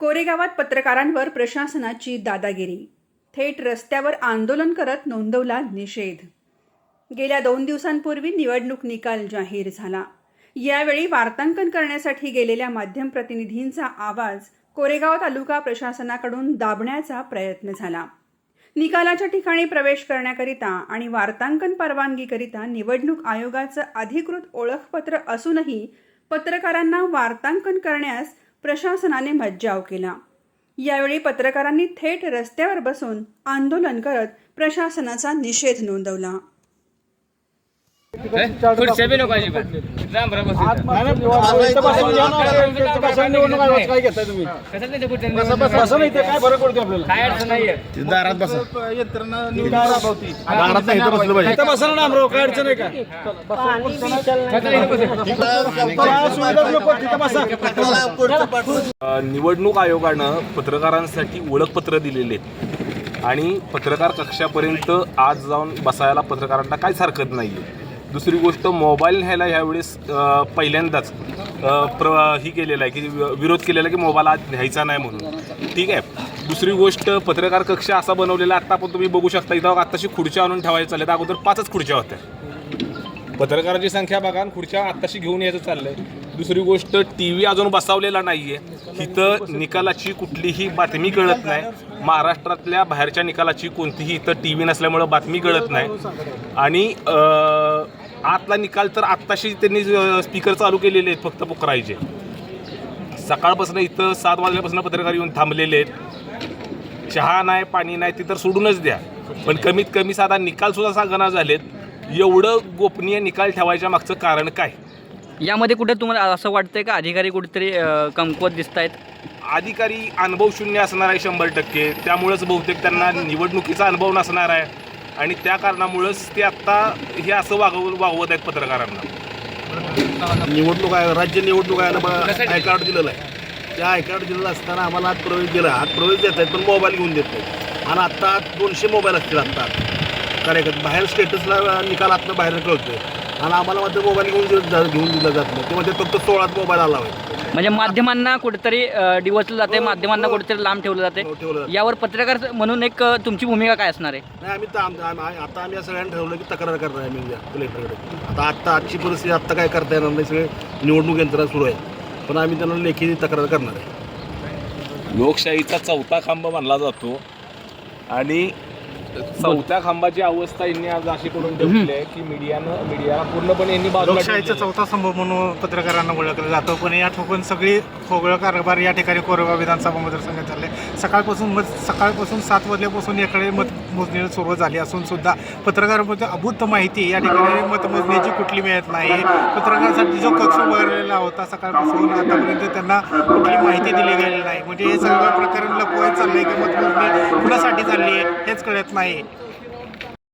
कोरेगावात पत्रकारांवर प्रशासनाची दादागिरी. थेट रस्त्यावर आंदोलन करत नोंदवला निषेध. गेल्या दोन दिवसांपूर्वी निवडणूक निकाल जाहीर झाला. यावेळी वार्तांकन करण्यासाठी गेलेल्या माध्यम प्रतिनिधींचा आवाज कोरेगाव तालुका प्रशासनाकडून दाबण्याचा प्रयत्न झाला. निकालाच्या ठिकाणी प्रवेश करण्याकरिता आणि वार्तांकन परवानगीकरिता निवडणूक आयोगाचं अधिकृत ओळखपत्र असूनही पत्रकारांना वार्तांकन करण्यास प्रशासनाने मज्जाव केला. यावेळी पत्रकारांनी थेट रस्त्यावर बसून आंदोलन करत प्रशासनाचा निषेध नोंदवला. खुर्च्या बी नको अजिबात. बसून निवडणूक काय नाही नाहीये. दारात बसा. यंत्रणा. दारात नाही इथं बसलं पाहिजे. बसा ना काय अडचण आहे का? आयोगानं पत्रकारांसाठी ओळखपत्र दिलेले आणि पत्रकार कक्षापर्यंत आज जाऊन बसायला पत्रकारांना काहीच हरकत नाही आहे दुसरी गोष्ट मोबाईल न्यायला ह्यावेळेस पहिल्यांदाच प्र ही केलेला आहे की वि- विरोध केलेला आहे की मोबाईल आज न्यायचा नाही म्हणून. ठीक आहे? दुसरी गोष्ट पत्रकार कक्ष असा बनवलेला आत्ता पण तुम्ही बघू शकता इथं आत्ताशी खुर्च्या आणून ठेवायच्या चालल्या अगोदर पाचच खुर्च्या होत्या. पत्रकारांची संख्या बघा खुर्च्या आत्ताशी घेऊन यायचं चाललंय. दुसरी गोष्ट टी व्ही अजून बसवलेला नाही आहे इथं निकालाची कुठलीही बातमी कळत नाही. महाराष्ट्रातल्या बाहेरच्या निकालाची कोणतीही इथं टी व्ही नसल्यामुळं बातमी कळत नाही. आणि आतला निकाल तर आत्ताशी त्यांनी स्पीकर चालू केलेले आहेत फक्त पोकरायचे सकाळपासून इथं सात वाजल्यापासून पत्रकार येऊन थांबलेले आहेत. चहा नाही पाणी नाही ते तर सोडूनच द्या. पण कमीत कमी साधा निकाल सुद्धा सांगणार झालेत. एवढं गोपनीय निकाल ठेवायच्या मागचं कारण काय? यामध्ये कुठे तुम्हाला असं वाटतंय का? अधिकारी कुठेतरी कमकुवत दिसत आहेत अधिकारी अनुभव शून्य असणार आहे शंभर टक्के. त्यामुळंच बहुतेक त्यांना निवडणुकीचा अनुभव नसणार आहे. आणि त्या कारणामुळंच ते आत्ता हे असं वागव वागवत आहेत पत्रकारांना. निवडणूक आयोग राज्य निवडणूक आयोगानं आय कार्ड दिलेलं आहे. त्या आय कार्ड दिलेलं असताना आम्हाला आत प्रवेश दिला. आत प्रवेश देत आहेत पण मोबाईल घेऊन देत नाही आणि आत्ता दोनशे मोबाईल असतील आत्ता. कार्यक्रम बाहेर स्टेटसला निकाल आत्ता बाहेर कळतोय. आणि आम्हाला मात्र मोबाईल घेऊन दिलं जा- घेऊन दिला जात नाही. ते म्हणजे फक्त सोळाच मोबाईल आला होय. म्हणजे माध्यमांना कुठेतरी डिवचलं जाते माध्यमांना कुठेतरी लांब ठेवलं हो, जाते ठेवलं जातं. यावर पत्रकार म्हणून एक तुमची भूमिका काय असणार आहे? नाही आम्ही तर आम- आम- आता आम्ही या सगळ्यांनी ठरवलं की तक्रार करणार आहे आम्ही कलेक्टरकडे आता आत्ता आजची परिस्थिती आत्ता काय करता येणार नाही सगळे निवडणूक यंत्रणा सुरू आहे. पण आम्ही त्यांना लेखी तक्रार करणार आहे. लोकशाहीचा चौथा खांब मानला जातो. आणि चौथ्या खांबाची अवस्था यांनी आज अशी करून ठेवली आहे की मीडियानं मीडियाला पूर्णपणे यांनी बाजूला लोकशाहीचा ठेवलेलं आहे. चौथा स्तंभ म्हणून पत्रकारांना ओळखलं जातं. पण या ठोकून सगळी खोगळं कारभार या ठिकाणी कोरेगाव विधानसभा मतदारसंघात चालले सकाळपासून मत सकाळपासून सात वाजल्यापासून याकडे मतमोजणी सुरू झाली असून सुद्धा पत्रकारांमध्ये अभूत माहिती या ठिकाणी मतमोजणीची कुठली मिळत नाही. पत्रकारांसाठी जो कक्ष उभारलेला होता सकाळपासून आतापर्यंत त्यांना कुठली माहिती दिली गेलेली आहे. म्हणजे हे सगळं प्रकरण लपवायचं चाललंय की मतमोजणी कुणासाठी चालली आहे हेच कळत नाही.